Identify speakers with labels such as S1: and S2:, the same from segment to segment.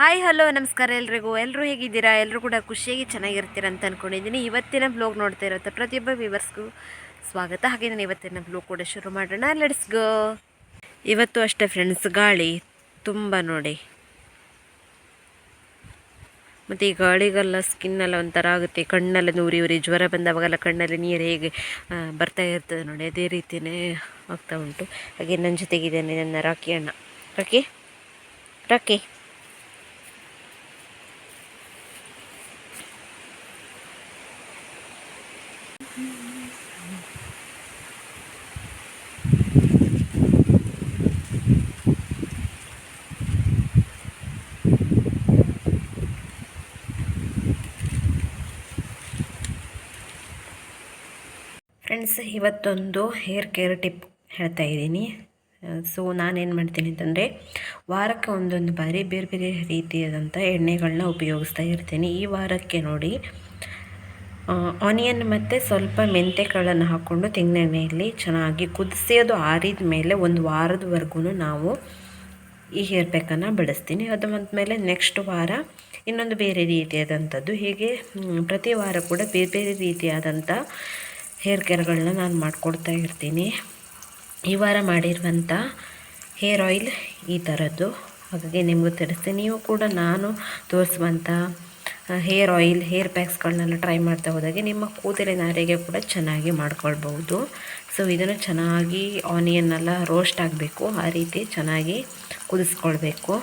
S1: Hi, hello, ನಮಸ್ಕಾರ ಎಲ್ರಿಗೂ. ಎಲ್ಲರೂ ಹೇಗಿದ್ದೀರಾ? ಎಲ್ಲರೂ ಕೂಡ ಖುಷಿಯಾಗಿ ಚೆನ್ನಾಗಿರ್ತೀರ ಅಂತ ಅಂದ್ಕೊಂಡಿದ್ದೀನಿ ಇವತ್ತಿನ ಬ್ಲಾಗ್ ನೋಡ್ತಾ ಇರುತ್ತೆ ಪ್ರತಿಯೊಬ್ಬ ವ್ಯೂವರ್ಸ್ಗೂ ಸ್ವಾಗತ. ಹಾಗೆ ನಾನು ಇವತ್ತಿನ ಬ್ಲಾಗ್ ಕೂಡ ಶುರು ಮಾಡೋಣ. ಲೆಟ್ಸ್ ಗೋ ಇವತ್ತು ಅಷ್ಟೇ ಫ್ರೆಂಡ್ಸ್ ಗಾಳಿ ತುಂಬ ನೋಡಿ. ಮತ್ತು ಈ ಗಾಳಿಗೆಲ್ಲ ಸ್ಕಿನ್ನೆಲ್ಲ ಒಂಥರ ಆಗುತ್ತೆ. ಕಣ್ಣೆಲ್ಲ ಉರಿ ಉರಿ ಜ್ವರ ಬಂದವಾಗೆಲ್ಲ ಕಣ್ಣಲ್ಲಿ ನೀರು ಹೇಗೆ ಬರ್ತಾ ಇರ್ತದೆ ನೋಡಿ. ಅದೇ ರೀತಿಯೇ ಆಗ್ತಾ ಉಂಟು. ಹಾಗೆ ನನ್ನ ಜೊತೆಗಿದ್ದೇನೆ ನನ್ನ ರಾಕಿ ಅಣ್ಣ. ರಾಕಿ ರಾಕಿ ಫ್ರೆಂಡ್ಸ್, ಇವತ್ತೊಂದು ಹೇರ್ ಕೇರ್ ಟಿಪ್ ಹೇಳ್ತಾ ಇದ್ದೀನಿ. ಸೊ ನಾನೇನು ಮಾಡ್ತೀನಿ ಅಂತಂದರೆ, ವಾರಕ್ಕೆ ಒಂದೊಂದು ಬಾರಿ ಬೇರೆ ಬೇರೆ ರೀತಿಯಾದಂಥ ಎಣ್ಣೆಗಳನ್ನ ಉಪಯೋಗಿಸ್ತಾ ಇರ್ತೀನಿ. ಈ ವಾರಕ್ಕೆ ನೋಡಿ ಆನಿಯನ್ ಮತ್ತು ಸ್ವಲ್ಪ ಮೆಂತೆಕಾಳನ್ನು ಹಾಕ್ಕೊಂಡು ತೆಂಗಿನೆಣ್ಣೆಯಲ್ಲಿ ಚೆನ್ನಾಗಿ ಕುದಿಸಿ, ಅದು ಆರಿದ ಮೇಲೆ ಒಂದು ವಾರದವರೆಗೂ ನಾವು ಈ ಹೇರ್ ಪ್ಯಾಕನ್ನು ಬಳಸ್ತೀನಿ. ಅದು ಮೇಲೆ ನೆಕ್ಸ್ಟ್ ವಾರ ಇನ್ನೊಂದು ಬೇರೆ ರೀತಿಯಾದಂಥದ್ದು, ಹೀಗೆ ಪ್ರತಿ ವಾರ ಕೂಡ ಬೇರೆ ಬೇರೆ ರೀತಿಯಾದಂಥ ಹೇರ್ ಕೇರ್ಗಳನ್ನ ನಾನು ಮಾಡಿಕೊಡ್ತಾ ಇರ್ತೀನಿ. ಈ ವಾರ ಮಾಡಿರುವಂಥ ಹೇರ್ ಆಯಿಲ್ ಈ ಥರದ್ದು ಹಾಗಾಗಿ ನಿಮಗೂ ತಿಳಿಸ್ತೀನಿ. ನೀವು ಕೂಡ ನಾನು ತೋರಿಸುವಂಥ ಹೇರ್ ಆಯಿಲ್, ಹೇರ್ ಪ್ಯಾಕ್ಸ್ಗಳನ್ನೆಲ್ಲ ಟ್ರೈ ಮಾಡ್ತಾ ಹೋದಾಗೆ ನಿಮ್ಮ ಕೂದಲಿನ ನಾರಿಗೆ ಕೂಡ ಚೆನ್ನಾಗಿ ಮಾಡ್ಕೊಳ್ಬೋದು ಸೊ, ಇದನ್ನು ಚೆನ್ನಾಗಿ ಆನಿಯನ್ನೆಲ್ಲ ರೋಸ್ಟ್ ಆಗಬೇಕು. ಆ ರೀತಿ ಚೆನ್ನಾಗಿ ಕುದಿಸ್ಕೊಳ್ಬೇಕು.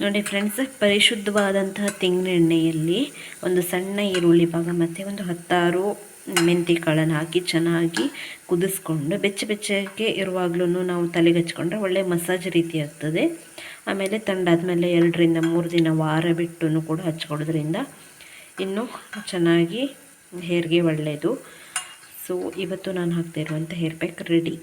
S1: ನೋಡಿ ಫ್ರೆಂಡ್ಸ್, ಪರಿಶುದ್ಧವಾದಂತಹ ತೆಂಗಿನೆಣ್ಣೆಯಲ್ಲಿ ಒಂದು ಸಣ್ಣ ಈರುಳ್ಳಿ ಭಾಗ ಮತ್ತು ಒಂದು ಹತ್ತಾರು ಮೆಂತಿ ಕಾಳನ್ನು ಹಾಕಿ ಚೆನ್ನಾಗಿ ಕುದಿಸ್ಕೊಂಡು ಬೆಚ್ಚ ಬೆಚ್ಚಗೆ ಇರುವಾಗಲೂ ನಾವು ತಲೆಗೆ ಹಚ್ಕೊಂಡ್ರೆ ಒಳ್ಳೆ ಮಸಾಜ್ ರೀತಿ ಆಗ್ತದೆ ಆಮೇಲೆ ತಂಡಾದ್ಮೇಲೆ ಎರಡರಿಂದ ಮೂರು ದಿನ ವಾರ ಬಿಟ್ಟು ಕೂಡ ಹಚ್ಕೊಳ್ಳೋದ್ರಿಂದ ಇನ್ನೂ ಚೆನ್ನಾಗಿ ಹೇರ್ಗೆ ಒಳ್ಳೆಯದು ಸೊ ಇವತ್ತು ನಾನು ಹಾಕ್ತಾ ಇರುವಂಥ ಹೇರ್ ಪ್ಯಾಕ್ ರೆಡಿ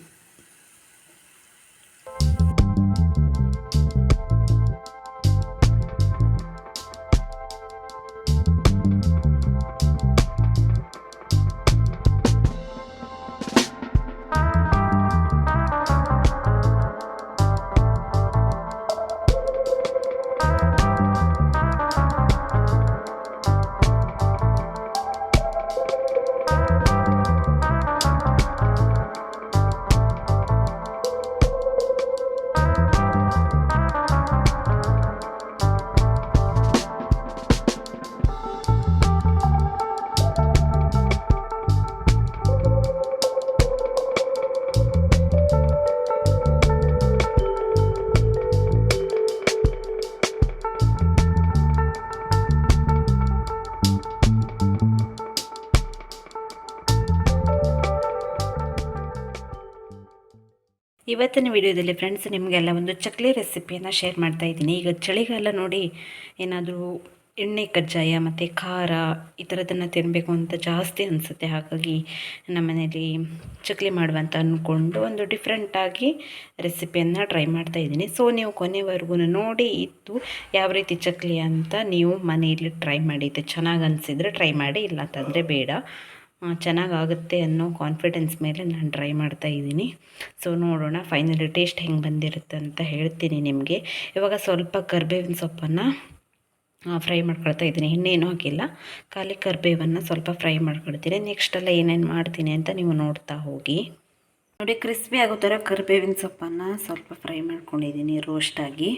S1: ಇವತ್ತಿನ ವಿಡಿಯೋದಲ್ಲಿ ಫ್ರೆಂಡ್ಸ್ ನಿಮಗೆಲ್ಲ ಒಂದು ಚಕ್ಲಿ ರೆಸಿಪಿಯನ್ನು ಶೇರ್ ಮಾಡ್ತಾ ಇದ್ದೀನಿ. ಈಗ ಚಳಿಗಾಲ ನೋಡಿ ಏನಾದರೂ ಎಣ್ಣೆ ಕಜ್ಜಾಯ ಮತ್ತು ಖಾರ ಈ ಥರದನ್ನು ತಿನ್ನಬೇಕು ಅಂತ ಜಾಸ್ತಿ ಅನಿಸುತ್ತೆ. ಹಾಗಾಗಿ ನಮ್ಮ ಮನೇಲಿ ಚಕ್ಲಿ ಮಾಡುವಂತ ಅಂದ್ಕೊಂಡು ಒಂದು ಡಿಫ್ರೆಂಟಾಗಿ ರೆಸಿಪಿಯನ್ನು ಟ್ರೈ ಮಾಡ್ತಾ ಇದ್ದೀನಿ. ಸೊ ನೀವು ಕೊನೆವರೆಗೂ ನೋಡಿ ಇತ್ತು ಯಾವ ರೀತಿ ಚಕ್ಲಿ ಅಂತ ನೀವು ಮನೆಯಲ್ಲಿ ಟ್ರೈ ಮಾಡಿದ್ದೆ. ಚೆನ್ನಾಗಿ ಅನಿಸಿದರೆ ಟ್ರೈ ಮಾಡಿ ಇಲ್ಲ ಅಂತಂದರೆ ಬೇಡ. ಚೆನ್ನಾಗಾಗುತ್ತೆ ಅನ್ನೋ ಕಾನ್ಫಿಡೆನ್ಸ್ ಮೇಲೆ ನಾನು ಟ್ರೈ ಮಾಡ್ತಾ ಇದ್ದೀನಿ. ಸೊ ನೋಡೋಣ ಫೈನಲಿ ಟೇಸ್ಟ್ ಹೆಂಗೆ ಬಂದಿರುತ್ತೆ ಅಂತ ಹೇಳ್ತೀನಿ ನಿಮಗೆ. ಇವಾಗ ಸ್ವಲ್ಪ ಕರ್ಬೇವಿನ ಸೊಪ್ಪನ್ನು ಫ್ರೈ ಮಾಡ್ಕೊಳ್ತಾ ಇದ್ದೀನಿ. ಇನ್ನೇನು ಹಾಕಿಲ್ಲ. ಖಾಲಿ ಕರ್ಬೇವನ್ನು ಸ್ವಲ್ಪ ಫ್ರೈ ಮಾಡ್ಕೊಳ್ತೀನಿ. ನೆಕ್ಸ್ಟೆಲ್ಲ ಏನೇನು ಮಾಡ್ತೀನಿ ಅಂತ ನೀವು ನೋಡ್ತಾ ಹೋಗಿ. ನೋಡಿ ಕ್ರಿಸ್ಪಿ ಆಗೋ ಥರ ಕರಿಬೇವಿನ ಸೊಪ್ಪನ್ನು ಸ್ವಲ್ಪ ಫ್ರೈ ಮಾಡ್ಕೊಂಡಿದ್ದೀನಿ ರೋಸ್ಟಾಗಿ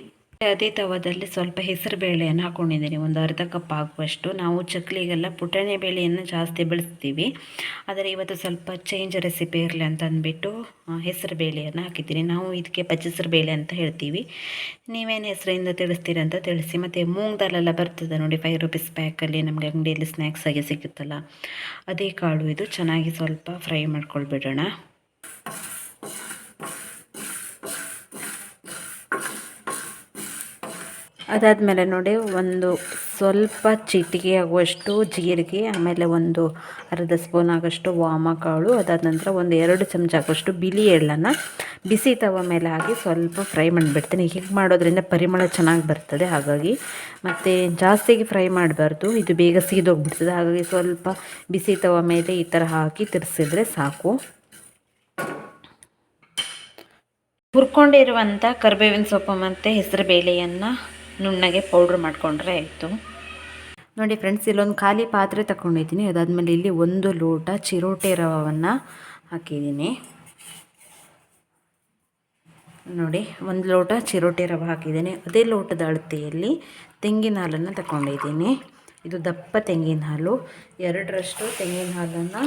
S1: ಅದೇ ತವದಲ್ಲಿ ಸ್ವಲ್ಪ ಹೆಸರು ಬೇಳೆಯನ್ನು ಹಾಕೊಂಡಿದ್ದೀನಿ. ಒಂದು ಅರ್ಧ ಕಪ್ ಆಗುವಷ್ಟು. ನಾವು ಚಕ್ಲಿಗೆಲ್ಲ ಪುಟಾಣಿ ಬೇಳೆಯನ್ನು ಜಾಸ್ತಿ ಬೆಳೆಸ್ತೀವಿ. ಆದರೆ ಇವತ್ತು ಸ್ವಲ್ಪ ಚೇಂಜ್ ರೆಸಿಪಿ ಇರಲಿ ಅಂತ ಅಂದ್ಬಿಟ್ಟು ಹೆಸರು ಬೇಳೆಯನ್ನು ಹಾಕಿದ್ದೀನಿ. ನಾವು ಇದಕ್ಕೆ ಪಚ್ಚಸರು ಬೇಳೆ ಅಂತ ಹೇಳ್ತೀವಿ. ನೀವೇನು ಹೆಸರಿಂದ ತಿಳಿಸ್ತೀರ ಅಂತ ತಿಳಿಸಿ. ಮತ್ತು ಮೂಂಗ್ ದಾಲೆಲ್ಲ ಬರ್ತದೆ ನೋಡಿ ಫೈವ್ ರುಪೀಸ್ ಪ್ಯಾಕಲ್ಲಿ ನಮಗೆ ಅಂಗಡಿಯಲ್ಲಿ ಸ್ನ್ಯಾಕ್ಸ್ ಆಗಿ ಸಿಗುತ್ತಲ್ಲ, ಅದೇ ಕಾಳು ಇದು. ಚೆನ್ನಾಗಿ ಸ್ವಲ್ಪ ಫ್ರೈ ಮಾಡ್ಕೊಳ್ಬಿಡೋಣ. ಅದಾದಮೇಲೆ ನೋಡಿ, ಒಂದು ಸ್ವಲ್ಪ ಚಿಟಿಕೆ ಆಗುವಷ್ಟು ಜೀರಿಗೆ, ಆಮೇಲೆ ಒಂದು ಅರ್ಧ ಸ್ಪೂನ್ ಆಗೋಷ್ಟು ವಾಮ ಕಾಳು ಅದಾದ ನಂತರ ಒಂದು ಎರಡು ಚಮಚ ಆಗುವಷ್ಟು ಬಿಳಿ ಎಳ್ಳನ್ನು ಬಿಸಿ ತವ ಮೇಲೆ ಹಾಕಿ ಸ್ವಲ್ಪ ಫ್ರೈ ಮಾಡಿಬಿಡ್ತೀನಿ. ಹೀಗೆ ಮಾಡೋದ್ರಿಂದ ಪರಿಮಳ ಚೆನ್ನಾಗಿ ಬರ್ತದೆ, ಹಾಗಾಗಿ. ಮತ್ತು ಜಾಸ್ತಿಗೆ ಫ್ರೈ ಮಾಡಬಾರ್ದು, ಇದು ಬೇಗ ಸೀದೋಗ್ಬಿಡ್ತದೆ, ಹಾಗಾಗಿ ಸ್ವಲ್ಪ ಬಿಸಿ ತವ ಮೇಲೆ ಈ ಥರ ಹಾಕಿ ತಿರ್ಸಿದ್ರೆ ಸಾಕು. ಹುರ್ಕೊಂಡಿರುವಂಥ ಕರಿಬೇವಿನ ಸೊಪ್ಪು ಮತ್ತು ಹೆಸರು ಬೇಳೆಯನ್ನು ನುಣ್ಣಗೆ ಪೌಡ್ರ್ ಮಾಡಿಕೊಂಡ್ರೆ ಆಯಿತು. ನೋಡಿ ಫ್ರೆಂಡ್ಸ್, ಇಲ್ಲೊಂದು ಖಾಲಿ ಪಾತ್ರೆ ತಗೊಂಡಿದ್ದೀನಿ ಅದಾದಮೇಲೆ ಇಲ್ಲಿ ಒಂದು ಲೋಟ ಚಿರೋಟೆ ರವವನ್ನು ಹಾಕಿದ್ದೀನಿ. ನೋಡಿ, ಒಂದು ಲೋಟ ಚಿರೋಟೆ ರವೆ ಹಾಕಿದ್ದೀನಿ. ಅದೇ ಲೋಟದ ಅಳತೆಯಲ್ಲಿ ತೆಂಗಿನ ಹಾಲನ್ನು ತಗೊಂಡಿದ್ದೀನಿ ಇದು ದಪ್ಪ ತೆಂಗಿನ ಹಾಲು. ಎರಡರಷ್ಟು ತೆಂಗಿನ ಹಾಲನ್ನು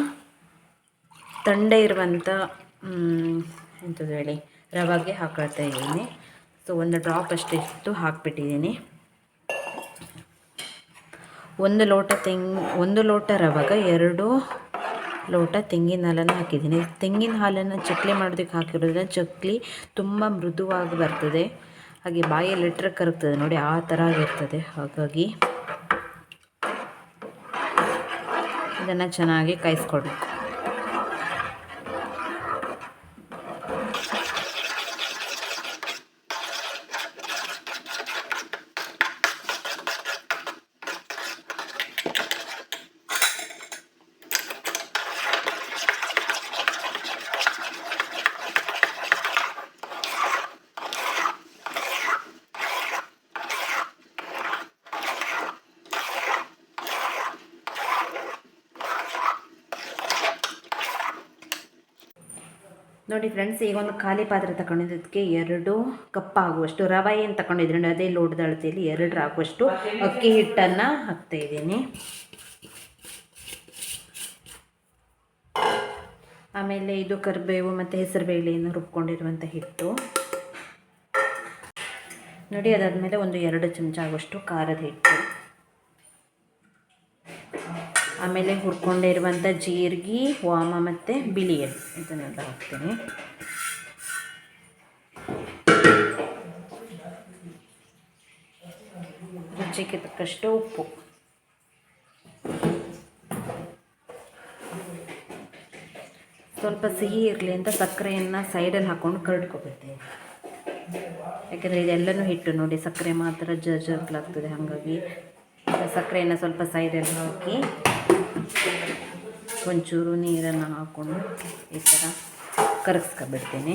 S1: ತಂಡ ಇರುವಂಥ ಎಂಥದ್ದು ಹೇಳಿ, ರವೆಗೆ ಹಾಕೊಳ್ತಾ ಇದ್ದೀನಿ. ಸೊ ಒಂದು ಡ್ರಾಪ್ ಅಷ್ಟಿಷ್ಟು ಹಾಕಿಬಿಟ್ಟಿದ್ದೀನಿ. ಒಂದು ಲೋಟ ತೆಂಗ್, ಒಂದು ಲೋಟ ರವಾಗ, ಎರಡು ಲೋಟ ತೆಂಗಿನ ಹಾಲನ್ನು ಹಾಕಿದ್ದೀನಿ. ತೆಂಗಿನ ಹಾಲನ್ನು ಚಕ್ಲಿ ಮಾಡೋದಕ್ಕೆ ಹಾಕಿರೋದ್ರಿಂದ ಚಕ್ಲಿ ತುಂಬ ಮೃದುವಾಗಿ ಬರ್ತದೆ. ಹಾಗೆ ಬಾಯಲ್ಲಿ ಇಟ್ಟರೆ ಕರಗ್ತದೆ ನೋಡಿ, ಆ ಥರ ಆಗಿರ್ತದೆ. ಹಾಗಾಗಿ ಇದನ್ನು ಚೆನ್ನಾಗಿ ಕಾಯಿಸ್ಕೊಡ್ಬೇಕು. ನೋಡಿ ಫ್ರೆಂಡ್ಸ್ ಈಗ ಒಂದು ಖಾಲಿ ಪಾತ್ರೆ ತಗೊಂಡಿದ್ದಕ್ಕೆ ಎರಡು ಕಪ್ ಆಗುವಷ್ಟು ರವೆ ಏನು ತಗೊಂಡಿದ್ರೆ ಅದೇ ಲೋಟದ ಅಳತೆಯಲ್ಲಿ ಎರಡು ಆಗುವಷ್ಟು ಅಕ್ಕಿ ಹಿಟ್ಟನ್ನು ಹಾಕ್ತಾ ಇದ್ದೀನಿ. ಆಮೇಲೆ ಇದು ಕರಿಬೇವು ಮತ್ತು ಹೆಸರುಬೇಳೆಯನ್ನು ರುಬ್ಕೊಂಡಿರುವಂಥ ಹಿಟ್ಟು. ನೋಡಿ, ಅದಾದಮೇಲೆ ಒಂದು ಎರಡು ಚಮಚ ಆಗುವಷ್ಟು ಖಾರದ ಹಿಟ್ಟು. ಆಮೇಲೆ ಹುರ್ಕೊಂಡಿರುವಂಥ ಜೀರಿಗೆ, ವಾಮ ಮತ್ತು ಬಿಳಿ ಇದನ್ನೆಲ್ಲ ಹಾಕ್ತೀನಿ. ರುಚಿಗೆ ತಕ್ಕಷ್ಟು ಉಪ್ಪು. ಸ್ವಲ್ಪ ಸಿಹಿ ಇರಲಿ ಅಂತ ಸಕ್ಕರೆಯನ್ನು ಸೈಡಲ್ಲಿ ಹಾಕ್ಕೊಂಡು ಕರಡ್ಕೊಬಿಡ್ತೀನಿ ಯಾಕೆಂದರೆ ಇದೆಲ್ಲನೂ ಹಿಟ್ಟು ನೋಡಿ, ಸಕ್ಕರೆ ಮಾತ್ರ ಜರ್ಜರ್ಲಾಗ್ತದೆ ಹಾಗಾಗಿ ಸಕ್ಕರೆಯನ್ನು ಸ್ವಲ್ಪ ಸೈಡಲ್ಲಿ ಹಾಕಿ ಒಂಚೂರು ನೀರನ್ನು ಹಾಕ್ಕೊಂಡು ಈ ಥರ ಕರಗಿಸ್ಕೊಬಿಡ್ತೀನಿ